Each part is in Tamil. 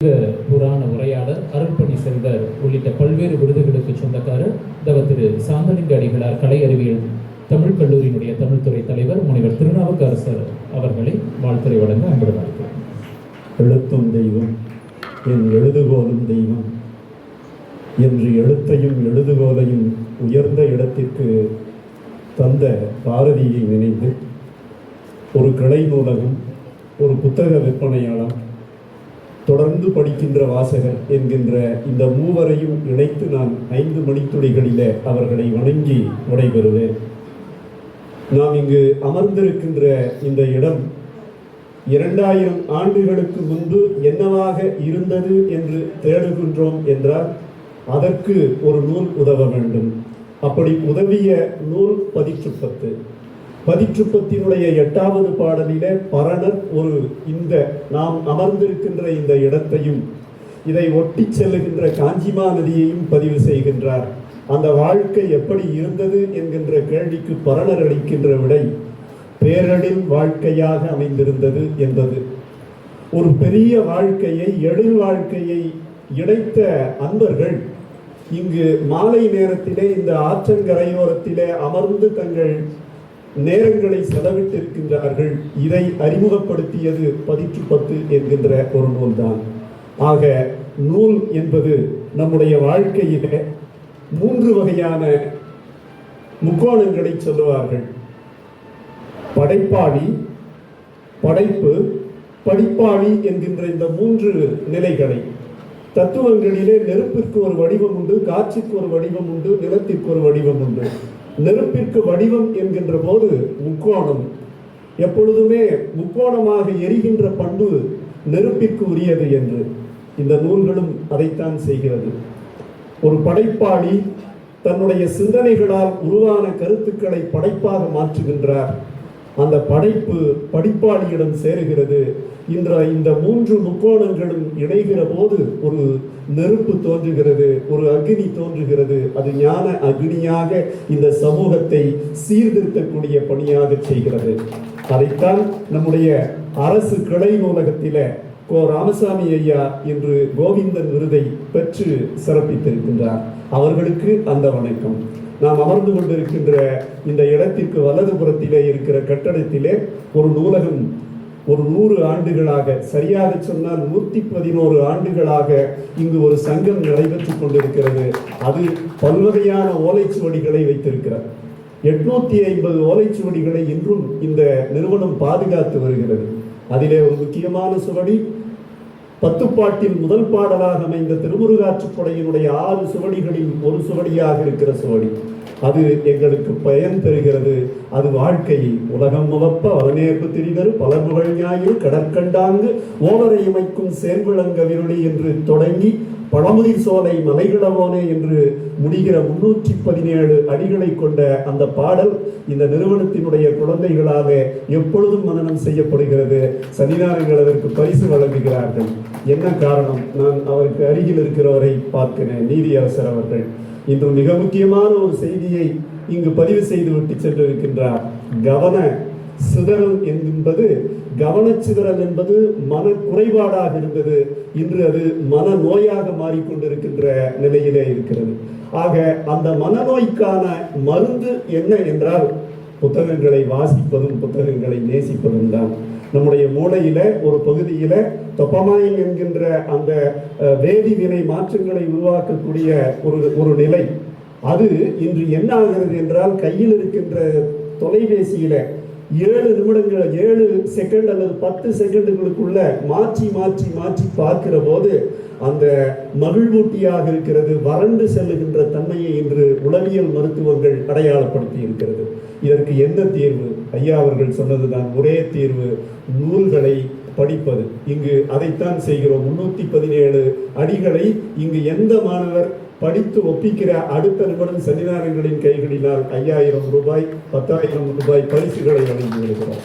புராண உரையாடல் அருட்பணி செல்வர் உள்ளிட்ட பல்வேறு விருதுகளுக்கு சொந்தக்காரர் தவ திரு சாந்தலிங்க அடிகளார் கலை அறிவியல் தமிழ் கல்லூரியினுடைய தமிழ்துறை தலைவர் முனைவர் திருநாவுக்கரசர் அவர்களை வாழ்த்துறை வழங்க அன்புடன் எழுத்தும் தெய்வம் என் எழுதுகோலும் தெய்வம். என்று எழுத்தையும் எழுதுகோலையும் உயர்ந்த இடத்திற்கு தந்த பாரதியை நினைந்து ஒரு கிளை நூலகம் ஒரு புத்தக விற்பனையாளர் தொடர்ந்து படிக்கின்ற வாசகர் என்கின்ற இந்த மூவரையும் இணைத்து நான் ஐந்து மணித்துளிகளிலே அவர்களை வணங்கி விடைபெறுவேன். நாம் இங்கு அமர்ந்திருக்கின்ற இந்த இடம் இரண்டாயிரம் ஆண்டுகளுக்கு முன்பு என்னவாக இருந்தது என்று தேடுகின்றோம் என்றால் அதற்கு ஒரு நூல் உதவ வேண்டும். அப்படி உதவிய நூல் பதிற்றுப்பத்து. பதிற்றுப்பத்தினுடைய எட்டாவது பாடலிலே பரணர் ஒரு இந்த நாம் அமர்ந்திருக்கின்ற இந்த இடத்தையும் இதை ஒட்டி செல்லுகின்ற காஞ்சிமா நதியையும் பதிவு செய்கின்றார். அந்த வாழ்க்கை எப்படி இருந்தது என்கின்ற கேள்விக்கு பரணர் அளிக்கின்ற விடை பேரழில் வாழ்க்கையாக அமைந்திருந்தது என்பது. ஒரு பெரிய வாழ்க்கையை எழில் வாழ்க்கையை இணைத்த அன்பர்கள் இங்கு மாலை நேரத்திலே இந்த ஆற்றங்கரையோரத்திலே அமர்ந்து தங்கள் நேரங்களை செலவிட்டிருக்கின்றார்கள். இதை அறிமுகப்படுத்தியது பதிற்று பத்து என்கின்ற ஒரு நூல்தான். ஆக நூல் என்பது நம்முடைய வாழ்க்கையில மூன்று வகையான முக்கோணங்களை சொல்லுவார்கள். படைப்பாளி படைப்பு படிப்பாளி என்கின்ற இந்த மூன்று நிலைகளை. தத்துவங்களிலே நெருப்பிற்கு ஒரு வடிவம் உண்டு காட்சிக்கு ஒரு வடிவம் உண்டு நிலத்திற்கு ஒரு வடிவம் உண்டு. நெருப்பிற்கு வடிவம் என்கின்ற போது முக்கோணம் எப்பொழுதுமே முக்கோணமாக எரிகின்ற பண்பு நெருப்பிற்கு உரியது என்று. இந்த நூல்களும் அதைத்தான் செய்கிறது. ஒரு படைப்பாளி தன்னுடைய சிந்தனைகளால் உருவான கருத்துக்களை படைப்பாக மாற்றுகின்றார். அந்த படைப்பு படிப்பாளியிடம் சேருகிறது. இன்ற இந்த மூன்று முக்கோணங்களும் இணைகிற போது ஒரு நெருப்பு தோன்றுகிறது ஒரு அக்னி தோன்றுகிறது. அது ஞான அக்னியாக இந்த சமூகத்தை சீர்திருத்தக்கூடிய பணியாக செய்கிறது. அதைத்தான் நம்முடைய அரசு கிளை நூலகத்தில கோ ராமசாமி ஐயா இன்று கோவிந்தன் விருதை பெற்று சிறப்பித்திருக்கின்றார். அவர்களுக்கு அந்த வணக்கம். நாம் அமர்ந்து கொண்டிருக்கின்ற இந்த இடத்திற்கு வலதுபுறத்திலே இருக்கிற கட்டடத்திலே ஒரு நூலகம் ஒரு நூறு ஆண்டுகளாக சரியாக சொன்னால் நூற்றி பதினோரு ஆண்டுகளாக இங்கு ஒரு சங்கம் நடைபெற்றுக் கொண்டிருக்கிறது. அது பல்வகையான ஓலைச்சுவடிகளை வைத்திருக்கிறார் எட்நூத்தி ஐம்பது ஓலைச்சுவடிகளை இன்றும் இந்த நிறுவனம் பாதுகாத்து வருகிறது. அதிலே ஒரு முக்கியமான சுவடி பத்துப்பாட்டின் முதல் பாடலாக அமைந்த திருமுருகாற்றுப்படையினுடைய ஆறு சுவடிகளில் ஒரு சுவடியாக இருக்கிற சுவடி. அது எங்களுக்கு பயன் தருகிறது. அது வாழ்க்கை. உலகம் முகப்ப வளநேர்ப்பு திரிதரு பலர்புகழ் ஞாயிறு கடற்கண்டாங்கு. ஓவரை அமைக்கும் சேர்விளங்க விருளி என்று தொடங்கி பழமுதிர் சோலை மலைகளவோனே என்று முடிகிற முன்னூற்றி பதினேழு அடிகளை கொண்ட அந்த பாடல் இந்த நிறுவனத்தினுடைய குழந்தைகளாக எப்பொழுதும் மனனம் செய்யப்படுகிறது. சன்னிதானங்கள் அதற்கு பரிசு வழங்குகிறார்கள். என்ன காரணம்? நான் அவருக்கு அருகில் இருக்கிறவரை பார்க்கிறேன். நீதியரசர் அவர்கள். இன்று மிக முக்கியமான ஒரு செய்தியை இங்கு பதிவு செய்து விட்டு சென்றிருக்கின்றார். கவன சிதறல் என்பது கவனச்சிதறல் என்பது மன குறைபாடாக இருந்தது. இன்று அது மன நோயாக மாறிக்கொண்டிருக்கின்ற நிலையிலே இருக்கிறது. ஆக அந்த மனநோய்க்கான மருந்து என்ன என்றால் புத்தகங்களை வாசிப்பதும் புத்தகங்களை நேசிப்பதும் தான் நம்முடைய மூளையில ஒரு பகுதியில தொப்பமாயின் என்கின்ற அந்த வேதி வினை மாற்றங்களை உருவாக்கக்கூடிய ஒரு ஒரு நிலை. அது இன்று என்ன ஆகிறது என்றால் கையில் இருக்கின்ற தொலைபேசியில ஏழு நிமிடங்கள் ஏழு செகண்ட் அல்லது பத்து செகண்டுகளுக்குள்ள மாற்றி மாற்றி மாற்றி பார்க்கிற போது அந்த மகிழ்வூட்டியாக இருக்கிறது வறண்டு செல்லுகின்ற தன்மையை இன்று உளவியல் மருத்துவங்கள் அடையாளப்படுத்தி இருக்கிறது. இதற்கு என்ன தீர்வு? ஐயா அவர்கள் சொன்னதுதான் ஒரே தீர்வு நூல்களை படிப்பது. இங்கு அதைத்தான் செய்கிறோம். முன்னூற்றி பதினேழு அடிகளை இங்கு எந்த மாணவர் படித்து ஒப்பிக்கிற அடுத்த நிமிடம் செமினாரங்களின் கைகளினால் ஐயாயிரம் ரூபாய் பத்தாயிரம் ரூபாய் பரிசுகளை வழங்கி வருகிறோம்.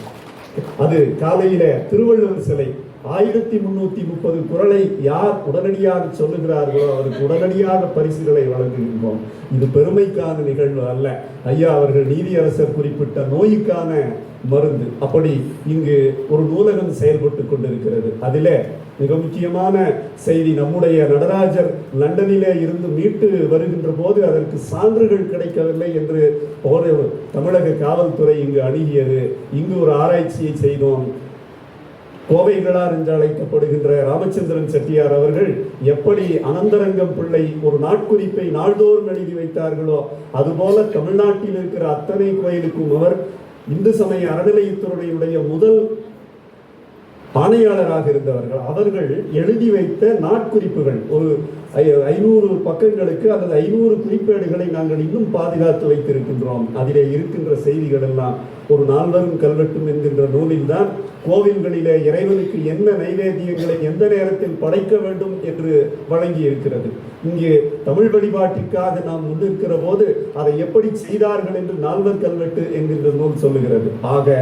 அது காலையில திருவள்ளுவர் சிலை ஆயிரத்தி முன்னூத்தி முப்பது குரலை யார் உடனடியாக சொல்லுகிறார்களோ அவருக்கு உடனடியாக பரிசுகளை வழங்குகின்றோம். இது பெருமைக்கான நிகழ்வு அல்ல. ஐயா அவர்கள் நீதியரசர் குறிப்பிட்ட நோய்க்கான மருந்து. அப்படி இங்கு ஒரு நூலகம் செயல்பட்டு கொண்டிருக்கிறது. அதில் மிக முக்கியமான செய்தி நம்முடைய நடராஜர் லண்டனிலே இருந்து மீட்டு வருகின்ற போது அதற்கு சான்றுகள் கிடைக்கவில்லை என்று ஒரு தமிழக காவல்துறை இங்கு அணுகியது. இங்கு ஒரு ஆராய்ச்சியை செய்தோம். கோவைகளார் என்று அழைக்கப்படுகின்ற ராமச்சந்திரன் செட்டியார் அவர்கள் எப்படி அனந்தரங்கம் பிள்ளை ஒரு நாட்குறிப்பை நாள்தோறும் எழுதி வைத்தார்களோ அதுபோல தமிழ்நாட்டில் இருக்கிற அத்தனை கோயிலுக்கும் அவர் இந்து சமய அறநிலையத்துறையுடைய முதல் ஆணையாளராக இருந்தவர்கள். அவர்கள் எழுதி வைத்த நாட்குறிப்புகள் ஒரு ஐநூறு பக்கங்களுக்கு அல்லது ஐநூறு குறிப்பேடுகளை நாங்கள் இன்னும் பாதுகாத்து வைத்திருக்கின்றோம். அதிலே இருக்கின்ற செய்திகள் எல்லாம் ஒரு நால்வரும் கல்வெட்டும் என்கின்ற நூலில்தான் கோவில்களிலே இறைவனுக்கு என்ன நைவேத்தியங்களை எந்த நேரத்தில் படைக்க வேண்டும் என்று வழங்கி இருக்கிறது. இங்கே தமிழ் வழிபாட்டிற்காக நாம் முன்னிற்கிற போது அதை எப்படி செய்தார்கள் என்று நால்வர் கல்வெட்டு என்கின்ற நூல் சொல்லுகிறது. ஆக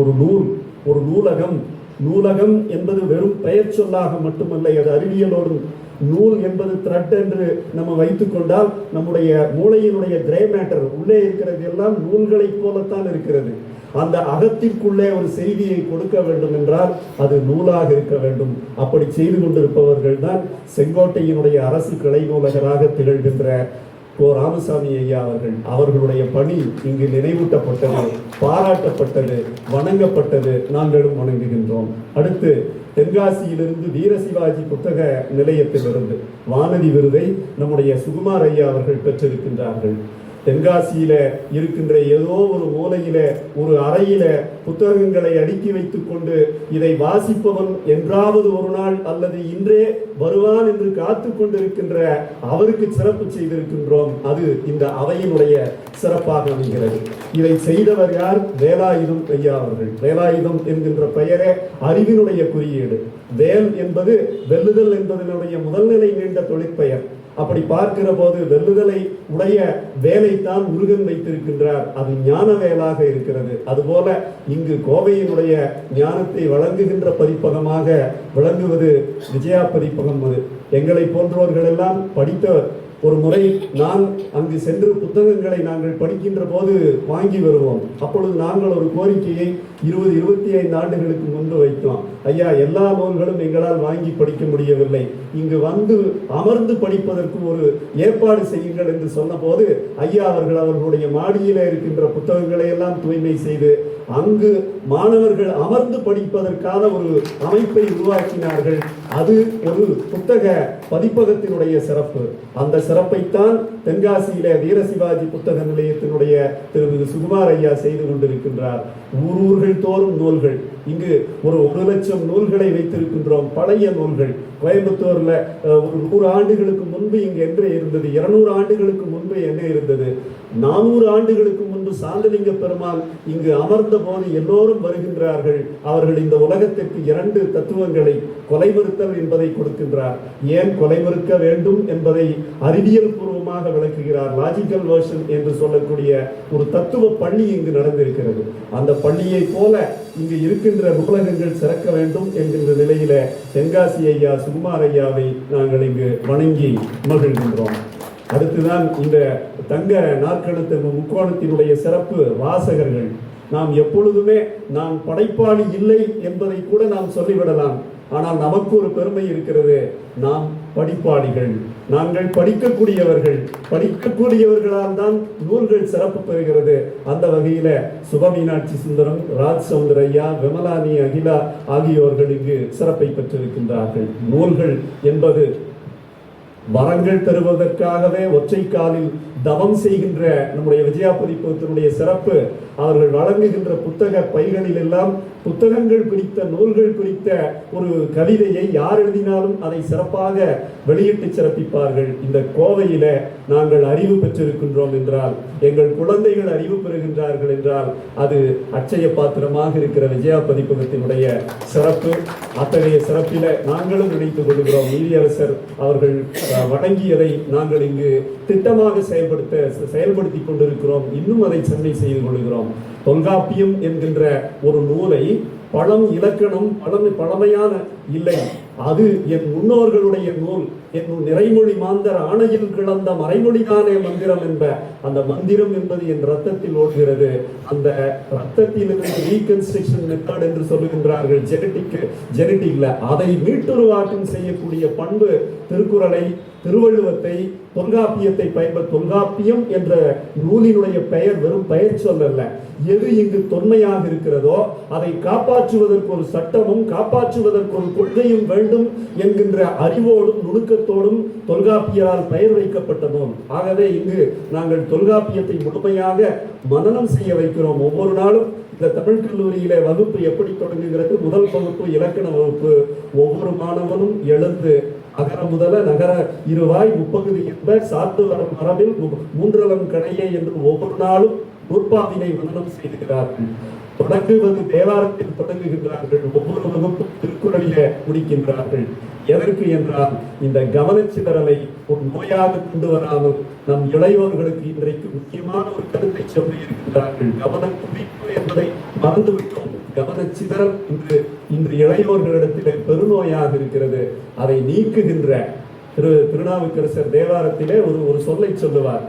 ஒரு நூல் ஒரு நூலகம் நூலகம் என்பது வெறும் பெயர் சொல்லாக மட்டுமல்ல அது அறிவியலோடும் நூல் என்பது த்ரெட் என்று நம்ம வைத்துக்கொண்டால் நம்முடைய மூளையினுடைய கிரே மேட்டர் உள்ளே இருக்கிறது எல்லாம் நூல்களைப் போலத்தான் இருக்கிறது. அந்த அகத்திற்குள்ளே ஒரு செய்தியை கொடுக்க வேண்டும் என்றால் அது நூலாக இருக்க வேண்டும். அப்படி செய்து கொண்டிருப்பவர்கள் தான் செங்கோட்டையினுடைய அரசு கிளை நூலகராக திகழ்கின்ற கோ. ராமசாமி ஐயா அவர்கள். அவர்களுடைய பணி இங்கு நினைவூட்டப்பட்டது பாராட்டப்பட்டது வணங்கப்பட்டது. நாங்களும் வணங்குகின்றோம். அடுத்து தென்காசியிலிருந்து வீர சிவாஜி புத்தக நிலையத்திலிருந்து வானதி விருதை நம்முடைய சுகுமார் ஐயா அவர்கள் பெற்றிருக்கின்றார்கள். தென்காசியில இருக்கின்ற ஏதோ ஒரு மூலையில ஒரு அறையில புத்தகங்களை அடுக்கி வைத்துக் கொண்டு இதை வாசிப்பவன் என்றாவது ஒரு நாள் அல்லது இன்றே வருவான் என்று காத்து கொண்டிருக்கின்ற அவருக்கு சிறப்பு செய்திருக்கின்றோம். அது இந்த அவையினுடைய சிறப்பாக அமைகிறது. இதை செய்தவர் யார்? வேலாயுதம் ஐயா அவர்கள். வேலாயுதம் என்கின்ற பெயரே அறிவினுடைய குறியீடு. வேல் என்பது வெல்லுதல் என்பதனுடைய முதல்நிலை நீண்ட தொழிற்பெயர். அப்படி பார்க்கிற போது வெல்லுதலை உடைய வேலைத்தான் முருகன் வைத்திருக்கின்றார். அது ஞான வேலாக இருக்கிறது. அதுபோல இங்கு கோவையினுடைய ஞானத்தை வழங்குகின்ற பதிப்பகமாக விளங்குவது விஜயா பதிப்பகம் அது. எங்களை போன்றவர்கள் எல்லாம் படித்த ஒரு முறை நான் அங்கு சென்று புத்தகங்களை நாங்கள் படிக்கின்ற போது வாங்கி வருவோம். அப்பொழுது நாங்கள் ஒரு கோரிக்கையை இருபது இருபத்தி ஐந்து ஆண்டுகளுக்கு முன்பு வைத்தோம். ஐயா எல்லா நூல்களும் எங்களால் வாங்கி படிக்க முடியவில்லை. இங்கு வந்து அமர்ந்து படிப்பதற்கு ஒரு ஏற்பாடு செய்யுங்கள் என்று சொன்னபோது ஐயா அவர்கள் அவர்களுடைய மாடியில் இருக்கின்ற புத்தகங்களை எல்லாம் தூய்மை செய்து அங்கு மாணவர்கள் அமர்ந்து படிப்பதற்கான ஒரு அமைப்பை உருவாக்கினார்கள். அது ஒரு புத்தக பதிப்பகத்தினுடைய சிறப்பு. அந்த சிறப்பைத்தான் தென்காசியில வீரசிவாஜி புத்தக நிலையத்தினுடைய திருமிகு சுகுமார் ஐயா செய்து கொண்டிருக்கின்றார். ஊர் ஊர்கள் தோறும் நூல்கள். இங்கு ஒரு ஒரு லட்சம் நூல்களை வைத்திருக்கின்றோம். பழைய நூல்கள். கோயம்புத்தூர்ல ஒரு நூறு ஆண்டுகளுக்கு முன்பு இங்கு என்ன இருந்தது. இருநூறு ஆண்டுகளுக்கு முன்பு என்ன இருந்தது. நானூறு ஆண்டுகளுக்கு முன்பு சாந்தலிங்க பெருமாள் இங்கு அமர்ந்த போது எல்லோரும் வருகின்றார்கள். அவர்கள் இந்த உலகத்திற்கு இரண்டு தத்துவங்களை கொலை மறுத்தல் என்பதை கொடுக்கின்றார். ஏன் கொலை மறுக்க வேண்டும் என்பதை அறிவியல் பூர்வமாக விளக்குகிறார் லாஜிக்கல் வேர்ஷன் என்று சொல்லக்கூடிய ஒரு தத்துவ பள்ளி இங்கு நடந்திருக்கிறது. அந்த பள்ளியை போல இங்கு இருக்கின்ற நூலகங்கள் சிறக்க வேண்டும் என்கின்ற நிலையில தென்காசி ஐயா சுகுமார் ஐயாவை நாங்கள் இங்கு வணங்கி மகிழ்கின்றோம். அடுத்துதான் இந்த தங்க நாற்கழுத்து முக்கோணத்தினுடைய சிறப்பு வாசகர்கள். நாம் எப்பொழுதுமே நாம் படைப்பாளி இல்லை என்பதை கூட நாம் சொல்லிவிடலாம். ஆனால் நமக்கு ஒரு பெருமை இருக்கிறது. நாம் படிப்பாளிகள். நாங்கள் படிக்கக்கூடியவர்கள். படிக்கக்கூடியவர்களால் தான் நூல்கள் சிறப்பு பெறுகிறது. அந்த வகையில் சுபமீனாட்சி சுந்தரம் ராஜ் சௌந்தரையா விமலானி அகிலா ஆகியோர்கள் இங்கு சிறப்பை பெற்றிருக்கின்றார்கள். நூல்கள் என்பது வரங்கள் தருவதற்காகவே ஒற்றை காலில் தவம் செய்கின்ற நம்முடைய விஜயா பதிப்பகத்தினுடைய சிறப்பு. அவர்கள் வழங்குகின்ற புத்தக பைகளில் எல்லாம் புத்தகங்கள் குறித்த நூல்கள் குறித்த ஒரு கவிதையை யார் எழுதினாலும் அதை சிறப்பாக வெளியிட்டு சிறப்பிப்பார்கள். இந்த கோவையில நாங்கள் அறிவு பெற்றிருக்கின்றோம் என்றால் எங்கள் குழந்தைகள் அறிவு பெறுகின்றார்கள் என்றால் அது அச்சய பாத்திரமாக இருக்கிற விஜயா பதிப்பகத்தினுடைய சிறப்பு. அத்தகைய சிறப்பில நாங்களும் நினைத்துக் கொள்கிறோம். நீதியரசர் அவர்கள் அஹ், வழங்கியதை நாங்கள் இங்கு திட்டமாக செயல்படுத்த செயல்படுத்தி கொண்டிருக்கிறோம். இன்னும் அதை சென்னை செய்து கொள்கிறோம். தொல்காப்பியம் என்கின்ற ஒரு நூலை பழம் இலக்கணம் பழமை பழமையான இல்லை. அது என் முன்னோர்களுடைய நூல். என் நிறைமொழி மாந்தர் ஆணையில் கிடந்த மறைமொழிதானே மந்திரம் என்ப அந்த மந்திரம் என்பது என் ரத்தத்தில் ஓடுகிறது. அந்த ரத்தத்திலிருந்து ரீகன்ஸ்ட்ரக்ஷன் மெத்தட் என்று சொல்லுகின்றார்கள் ஜெனட்டிக் ஜெனட்டிக்ல அதை மீட்டுருவாக்கம் செய்யக்கூடிய பண்பு திருக்குறளை திருவள்ளுவத்தை தொல்காப்பியத்தை பயன்ப தொல்காப்பியம் என்ற நூலினுடைய பெயர் வெறும் பெயர் சொல்லல்ல. எது இங்கு தொன்மையாக இருக்கிறதோ அதை காப்பாற்றுவதற்கு ஒரு சட்டமும் காப்பாற்றுவதற்கு ஒரு கொள்கையும் வேண்டும் என்கின்ற அறிவோடும் நுணுக்கத்தோடும் தொல்காப்பியரால் பெயர் வைக்கப்பட்டதும். ஆகவே இங்கு நாங்கள் தொல்காப்பியத்தை முழுமையாக மனனம் செய்ய வைக்கிறோம். ஒவ்வொரு நாளும் இந்த தமிழ் கல்லூரியிலே வகுப்பு எப்படி தொடங்குகிறது? முதல் வகுப்பு இலக்கண வகுப்பு. ஒவ்வொரு மாணவனும் எழுந்து அகர முதல நகர இருவாய் முப்பகுதி என்ப சாத்து வரம் மரபில் மு- மூன்றலம் கடையே என்று ஒவ்வொரு நாளும் நூற்பாவினை வந்தனம் செய்கிறார்கள் தொடங்குவது தேவாரத்தில் தொடங்குகின்றார்கள். ஒவ்வொரு வகுப்பும் திருக்குறளிலே முடிக்கின்றார்கள். எதற்கு என்றால் இந்த கவனச்சிதறலை ஒரு நோயாக கொண்டு வராமல் நம் இளையோர்களுக்கு இன்றைக்கு முக்கியமான ஒரு கருத்தை சொல்லியிருக்கின்றார்கள் கவன குவிப்பு என்பதை மறந்துவிட்டோம். கவனச்சிதறம் இன்று இன்று இளையோர்களிடத்திலே பெருநோயாக இருக்கிறது. அதை நீக்குகின்ற திரு திருநாவுக்கரசர் தேவாரத்திலே ஒரு ஒரு சொல்லை சொல்லுவார்.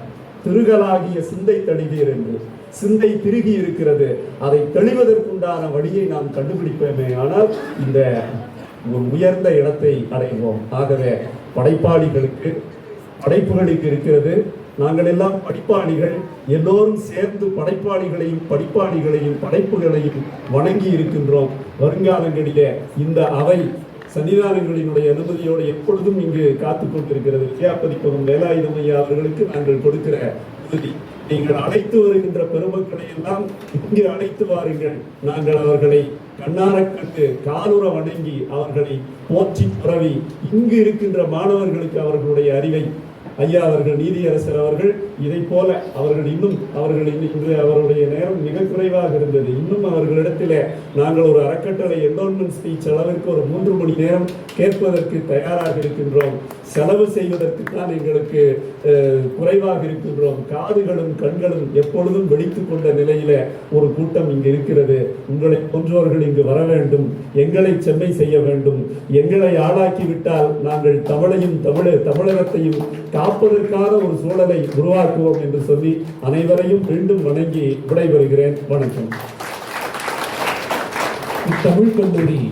திருகலாகிய சிந்தை தடிவீர் என்று. சிந்தை திருகி இருக்கிறது. அதை தெளிவதற்குண்டான வழியை நாம் கண்டுபிடிப்போமே. ஆனால் இந்த ஒரு உயர்ந்த இடத்தை அடைவோம். ஆகவே படைப்பாளிகளுக்கு படைப்புகளுக்கு இருக்கிறது. நாங்கள் எல்லாம் படிப்பாளிகள் எல்லோரும் சேர்ந்து படைப்பாளிகளையும் படிப்பாளிகளையும் படைப்புகளையும் வணங்கி இருக்கின்றோம். வருங்காலங்களிலே இந்த அவை சன்னிதானங்களினுடைய அனுமதியோடு எப்பொழுதும் இங்கு காத்துக் கொண்டிருக்கிறது. வித்யாபதிப்பகம் வேலாயுதமையா அவர்களுக்கு நாங்கள் கொடுக்கிற உறுதி. நீங்கள் அழைத்து வருகின்ற பெருமக்களை எல்லாம் இங்கு அழைத்து வாருங்கள். நாங்கள் அவர்களை கண்ணார கண்டு காலுற வணங்கி அவர்களை போற்றி புறவி இங்கு இருக்கின்ற மாணவர்களுக்கு அவர்களுடைய அறிவை ஐயா அவர்கள் நீதியரசர் அவர்கள் இதை போல அவர்கள் இன்னும் அவர்கள் இன்று அவருடைய நேரம் மிக குறைவாக இருந்தது. இன்னும் அவர்களிடத்தில் நாங்கள் ஒரு அறக்கட்டளை என்டோன்மெண்ட் ஸ்பீச் அளவிற்கு ஒரு மூன்று மணி நேரம் கேட்பதற்கு தயாராக இருக்கின்றோம். செலவு செய்வதற்கு தான் எங்களுக்கு குறைவாக இருக்கின்றோம். காதுகளும் கண்களும் எப்பொழுதும் வெடித்துக் கொண்ட நிலையில ஒரு கூட்டம் இங்கு இருக்கிறது. உங்களை போன்றவர்கள் இங்கு வர வேண்டும். எங்களை செம்மை செய்ய வேண்டும். எங்களை ஆளாக்கி விட்டால் நாங்கள் தமிழையும் தமிழ தமிழகத்தையும் காப்பதற்கான ஒரு சூழலை உருவாக்குவோம் என்று சொல்லி அனைவரையும் மீண்டும் வணங்கி விடைபெறுகிறேன். வணக்கம். தமிழ் கல்லூரி